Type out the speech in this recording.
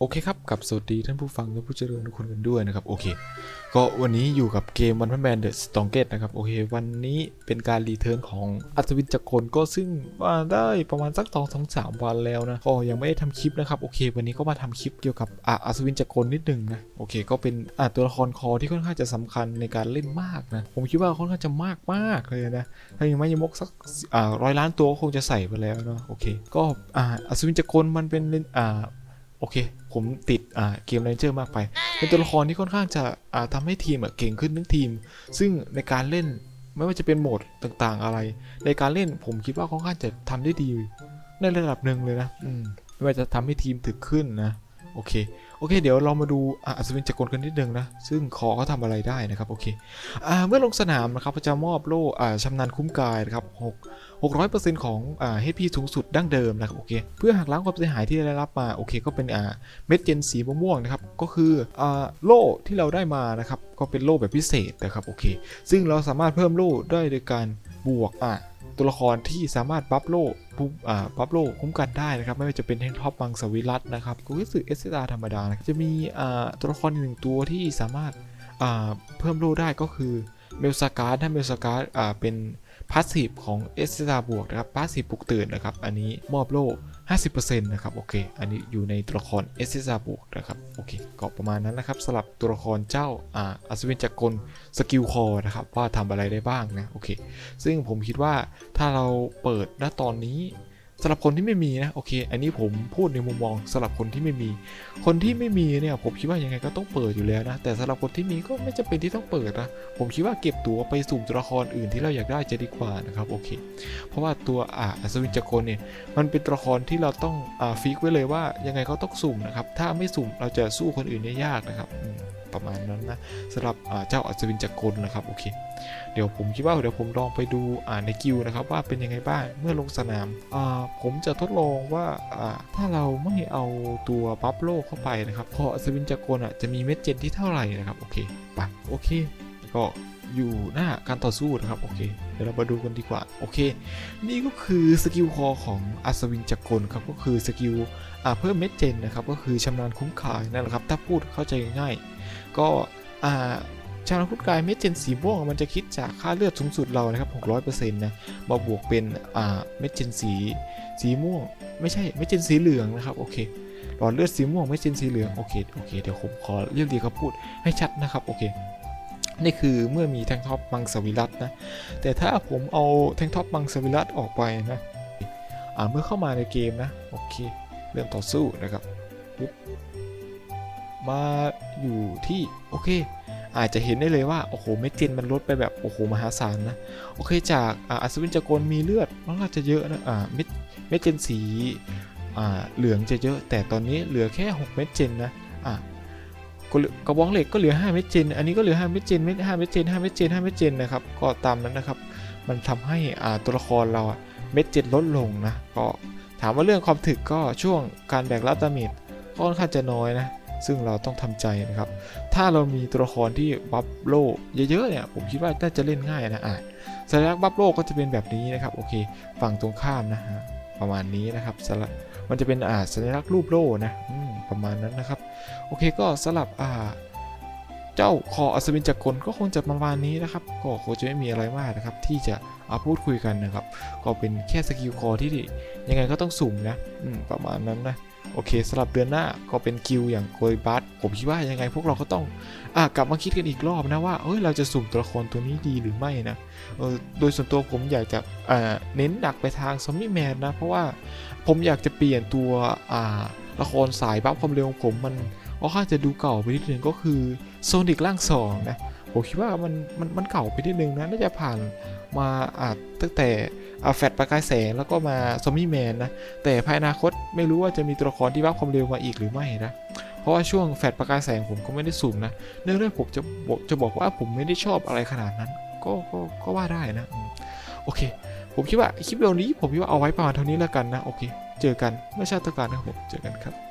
โอเคครับกับสวัสดีท่านผู้ฟังและผู้เจริญทุกคนกันด้วยนะครับโอเค ก็วันนี้อยู่กับเกมวันพันแมนเดอะสตองเกตนะครับโอเค วันนี้เป็นการรีเทิร์นของอัศวินจักรกลก็ซึ่งมาได้ประมาณสักสองสองสามวันแล้วนะก็ยังไม่ได้ทำคลิปนะครับโอเค วันนี้ก็มาทำคลิปเกี่ยวกับอัศวินจักรกลนิดหนึ่งนะโอเค ก็เป็นตัวละครคอที่ค่อนข้างจะสำคัญในการเล่นมากนะผมคิดว่าค่อนข้างจะมากมากเลยนะถ้ายังไม่ยมกสักร้อยล้านตัวก็คงจะใส่ไปแล้วเนาะโอเค ก็อัศวินจักรกลมันเป็นอ่า โอเค ผมติดเกมเรนเจอร์มากไป เป็นตัวละครที่ค่อนข้างจะทำทำให้ทีมเก่งขึ้นทั้งทีม ซึ่งในการเล่นไม่ว่าจะเป็นโหมดต่างๆอะไร ในการเล่นผมคิดว่าค่อนข้างจะทำได้ดี ในระดับหนึ่งเลยนะ อืมไม่ว่าจะทำให้ทีมถึกขึ้นนะ โอเค โอเค เดี๋ยวเรามาดูอัศวินจักรกลกันนิดนึงนะ ซึ่งคอเขาทำอะไรได้นะครับโอเคอเมื่อลงสนามนะครับจะมอบโล่อ่าชำนาญคุ้มกายนะครับ6 600%ของอ่า HP สูงสุดดั้งเดิมนะครับโอเค เพื่อหักล้างความเสียหายที่ได้รับมาโอเค ก็เป็นเม็ดเจนสีม่วงนะครับก็คืออโล่ที่เราได้มานะครับก็เป็นโล่แบบพิเศษนะครับโอเค ซึ่งเราสามารถเพิ่มโล่ได้โดยการบวกอ่า ตัวละครที่สามารถบัฟโล่ปุ๊บอ่าบัฟโล่คุ้มกันได้นะครับไม่ว่าจะเป็นเทนท็อปบังสวิรัตนะครับก็คือเอสเอธรรมดานะจะมีอ่าตัวละครหนึ่งตัวที่สามารถอ่าเพิ่มโล่ได้ก็คือเมลสการ์ดถ้าเมลสการ์ดอ่าเป็นพาสซีฟของเอสตาบวกนะครับพาสซีฟปลุกตื่นนะครับอันนี้มอบโล่ 50%นะครับโอเค อันนี้อยู่ในตัวละครเอสตาบวกนะครับโอเคก็ประมาณนั้นนะครับสลับตัวละครเจ้าอ่าอัศวินจักรกลสกิลคอนะครับว่าทำอะไรได้บ้างนะโอเค ซึ่งผมคิดว่าถ้าเราเปิดณตอนนี้ สำหรับคนที่ไม่มีนะโอเค อันนี้ผมพูดในมุมมองสำหรับคนที่ไม่มี คนที่ไม่มีเนี่ยผมคิดว่ายังไงก็ต้องเปิดอยู่แล้วนะแต่สำหรับคนที่มีก็ไม่จำเป็นที่ต้องเปิดนะผมคิดว่าเก็บตัวไปสุ่มตัวละครอื่นที่เราอยากได้จะดีกว่านะครับโอเค เพราะว่าตัวอ่าอัศวินจักรเนี่ยมันเป็นตัวละครที่เราต้องอ่าฟิกไว้เลยว่ายังไงก็ต้องสุ่มนะครับถ้าไม่สุ่มเราจะสู้คนอื่นเนี่ยากนะครับ ประมาณนั้นนะสำหรับเจ้าอัศวินจักรกลนะครับโอเค เดี๋ยวผมคิดว่าเดี๋ยวผมลองไปดูในกิวนะครับว่าเป็นยังไงบ้างเมื่อลงสนามผมจะทดลองว่าถ้าเราไม่เอาตัวบัฟโลเข้าไปนะครับพออัศวินจักรกลอะจะมีเม็ดเจนที่เท่าไหร่นะครับโอเคไปโอเคก็ อยู่หน้าการต่อสู้นะครับ โอเค เดี๋ยวเรามาดูกันดีกว่า โอเค นี่ก็คือสกิลคอของอัศวินจักรกลครับ ก็คือสกิลเพิ่มเม็ดเจนนะครับ ก็คือชำนาญคุ้มคายนั่นแหละครับ ถ้าพูดเข้าใจง่าย ก็ชาลพุทธกายเม็ดเจนสีม่วงมันจะคิดจากค่าเลือดสูงสุดเรานะครับ600%นะมาบวกเป็นเม็ดเจนสีสีม่วง ไม่ใช่เม็ดเจนสีเหลืองนะครับ โอเคหลอดเลือดสีม่วงเม็ดเจนสีเหลืองโอเคโอเคเดี๋ยวผมขอเรียกดีเขาพูดให้ชัดนะครับโอเค นี่คือเมื่อมีแทงท็อปมังสวิรัตนะ แต่ถ้าผมเอาแทงท็อปมังสวิรัตออกไปนะอ่าเมื่อเข้ามาในเกมนะโอเคเริ่มต่อสู้นะครับปุ๊บมาอยู่ที่โอเค อาจจะเห็นได้เลยว่าโอ้โหเม็ดเจนมันลดไปแบบโอ้โหมหาศาลนะโอเคจากอัศวินจักรกลมีเลือดมันก็จะเยอะนะอ่าเม็ดเม็ดเจนสีอ่าเหลืองจะเยอะ แต่ตอนนี้เหลือแค่ 6 เม็ดเจนนะอ่ากระ กระบองเหล็กก็เหลือ5เม็ดเจน อันนี้ก็เหลือ5เม็ดเจนเม็ด5เม็ดเจน5เม็ดเจน5เม็ดเจนนะครับ ก็ตามนั้นนะครับ มันทำให้อ่าตัวละครเราเม็ดเจนลดลงนะ ก็ถามว่าเรื่องความถึกก็ช่วงการแบกรับดาเมจก็ค่อนข้างจะน้อยนะ ซึ่งเราต้องทำใจนะครับ ถ้าเรามีตัวละครที่บัฟโลเยอะๆเนี่ย ผมคิดว่าน่าจะเล่นง่ายนะอะสัญลักษณ์บัฟโลก็จะเป็นแบบนี้นะครับ โอเค ฝั่งตรงข้ามนะฮะ ประมาณนี้นะครับสลัมันจะเป็นอ่าสัญลักษณ์รูปโลนะอื ประมาณนั้นนะครับ โอเคก็สลับอ่าเจ้าคออัศวินจักรกลก็คงจะประมาณนี้นะครับ ก็คงจะไม่มีอะไรมากนะครับ ที่จะเอาพูดคุยกันนะครับ ก็เป็นแค่สกิลคอที่ยังไงก็ต้องสุ่มนะมประมาณนั้นนะ โอเคสำหรับเดือนหน้าก็เป็นกิลด์อย่างโกยบัสผมคิดว่ายังไงพวกเราก็ต้องอกลับมาคิดกันอีกรอบนะว่าเอ้ยเราจะสุ่มตัวละครตัวนี้ดีหรือไม่นะโดยส่วนตัวผมอยากจะเน้นหนักไปทางซอมบี้แมนนะ เพราะว่าผมอยากจะเปลี่ยนตัวอ่า ละครสายบัฟความเร็วของผมมันก็ค่อนข้างจะดูเก่าไปนิดนึงก็คือโซนิกร่างสองนะผมคิดว่ามันมันมันเก่าไปนิดนึงนะน่าจะผ่านมาอ่าตั้งแต่อาแฟดประกายแสงแล้วก็มาซอมบี้แมนนะแต่ภายในอนาคตไม่รู้ว่าจะมีตัวละครที่วับความเร็วมาอีกหรือไม่นะเพราะว่าช่วงแฟดประกายแสงผมก็ไม่ได้สุ่มนะเนื่องด้วยผมจะบอกจะบอกว่าผมไม่ได้ชอบอะไรขนาดนั้น ก็ก็ก็ว่าได้นะ โอเค ผมคิดว่าคลิปวิดีโอนี้ผมคิดว่าเอาไว้ประมาณเท่านี้แล้วกันนะโอเค เจอกันเมื่อชาติการนะครับผมเจอกันครับ